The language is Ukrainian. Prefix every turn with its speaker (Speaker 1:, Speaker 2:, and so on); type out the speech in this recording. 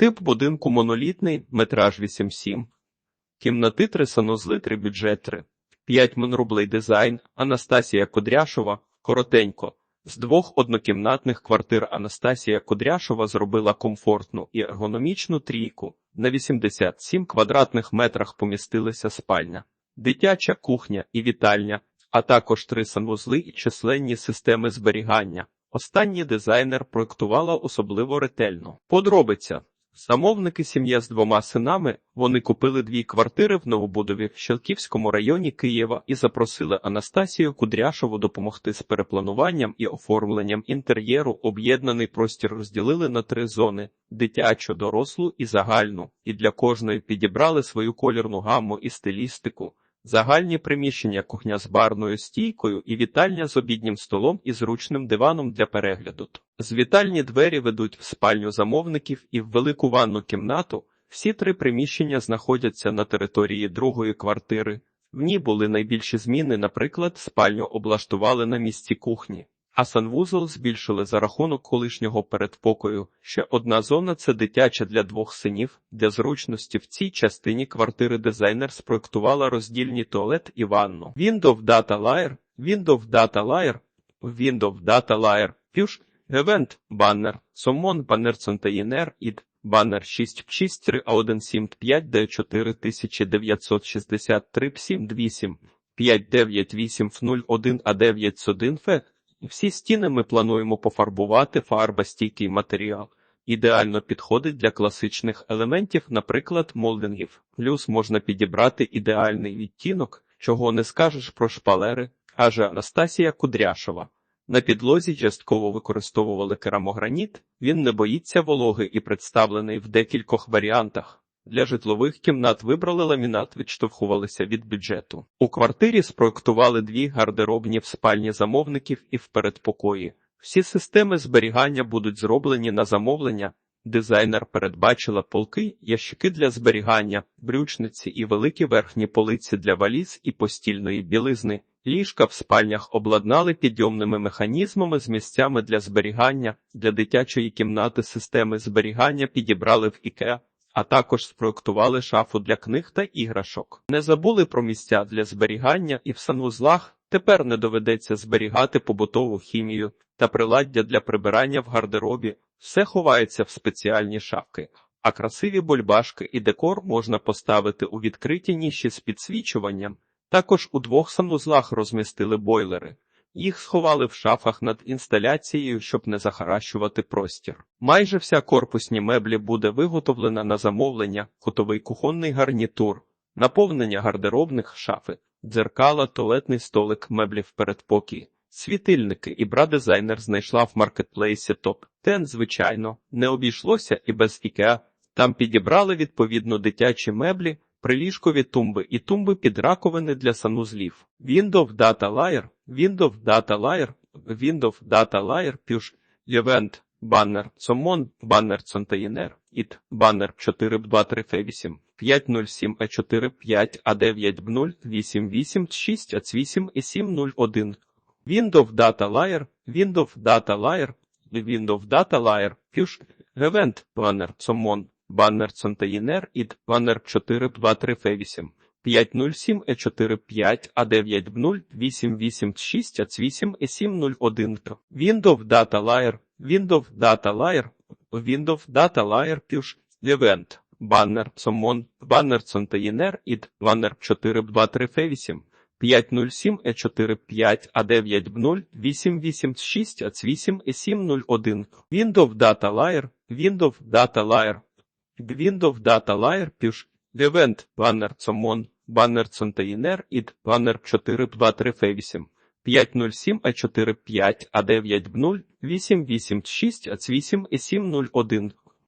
Speaker 1: Тип будинку монолітний, метраж 8,7. Кімнати 3 санузли 3 бюджет 3. 5 рублей дизайн, Анастасія Кудряшова, коротенько. З двох однокімнатних квартир Анастасія Кудряшова зробила комфортну і ергономічну трійку. На 87 квадратних метрах помістилися спальня, дитяча кухня і вітальня, а також три санвузли і численні системи зберігання. Останній дизайнер проєктувала особливо ретельно. Подробиця. Замовники сім'я з двома синами, вони купили дві квартири в Новобудові в Щелківському районі Києва і запросили Анастасію Кудряшову допомогти з переплануванням і оформленням інтер'єру. Об'єднаний простір розділили на три зони: дитячу, дорослу і загальну, і для кожної підібрали свою колірну гамму і стилістику. Загальні приміщення кухня з барною стійкою і вітальня з обіднім столом і зручним диваном для перегляду. З вітальні двері ведуть в спальню замовників і в велику ванну кімнату. Всі три приміщення знаходяться на території другої квартири. В ній були найбільші зміни, наприклад, спальню облаштували на місці кухні, а санвузол збільшили за рахунок колишнього передпокою. Ще одна зона це дитяча для двох синів. Для зручності в цій частині квартири дизайнер спроектувала роздільні туалет і ванну. Windows Data Layer, Windows Data Layer, Windows Data Layer, Fusion, Event, Banner, Summon, Banner Container, id, Баннер 663 a 175 d 4963 78 59801 a 91 f Всі стіни ми плануємо пофарбувати фарба стійкий матеріал. Ідеально підходить для класичних елементів, наприклад, молдингів. Плюс можна підібрати ідеальний відтінок, чого не скажеш про шпалери, аже Анастасія Кудряшова. На підлозі частково використовували керамограніт, він не боїться вологи і представлений в декількох варіантах. Для житлових кімнат вибрали ламінат, відштовхувалися від бюджету. У квартирі спроектували дві гардеробні в спальні замовників і в передпокої. Всі системи зберігання будуть зроблені на замовлення. Дизайнер передбачила полки, ящики для зберігання, брючниці і великі верхні полиці для валіз і постільної білизни. Ліжка в спальнях обладнали підйомними механізмами з місцями для зберігання, для дитячої кімнати системи зберігання підібрали в IKEA, а також спроектували шафу для книг та іграшок. Не забули про місця для зберігання і в санвузлах тепер не доведеться зберігати побутову хімію та приладдя для прибирання в гардеробі. Все ховається в спеціальні шафки. А красиві бульбашки і декор можна поставити у відкриті ніші з підсвічуванням. Також у двох санвузлах розмістили бойлери. Їх сховали в шафах над інсталяцією, щоб не захаращувати простір. Майже вся корпусні меблі буде виготовлена на замовлення, кутовий кухонний гарнітур, наповнення гардеробних шафи, дзеркала, туалетний столик, меблі в передпокій, світильники і бра-дизайнер знайшла в маркетплейсі топ. Тен, звичайно, не обійшлося і без ікеа. Там підібрали відповідно дитячі меблі, приліжкові тумби і тумби під раковини для санузлів. Windows Data Layer, Windows Data Layer, Windows Data Layer, Push, Event, Banner, Summon, Banner Container, IT, Banner 423 F8, 507 E4 5 A9 0 88 6 AC8 і 701. Windows Data Layer, Windows Data Layer, Windows Data Layer, Push, Event, Banner, Summon, Баннер Контейнер ід Баннер 423 F8 507 E4 5 A9 0 886 AC8 E701 Windows Data Layer Windows Data Layer Windows Data Layer Push Event Баннер Summon Баннер Контейнер ід Баннер 423 F8 507 E4 5 A9 0 886 AC8 E701 Windows Data Layer Windows Data Layer Windows Data Layer Push Event Banner Summon Banner Container id Banner 423 F8 507 A4 5 A9 0 886 AC8 E701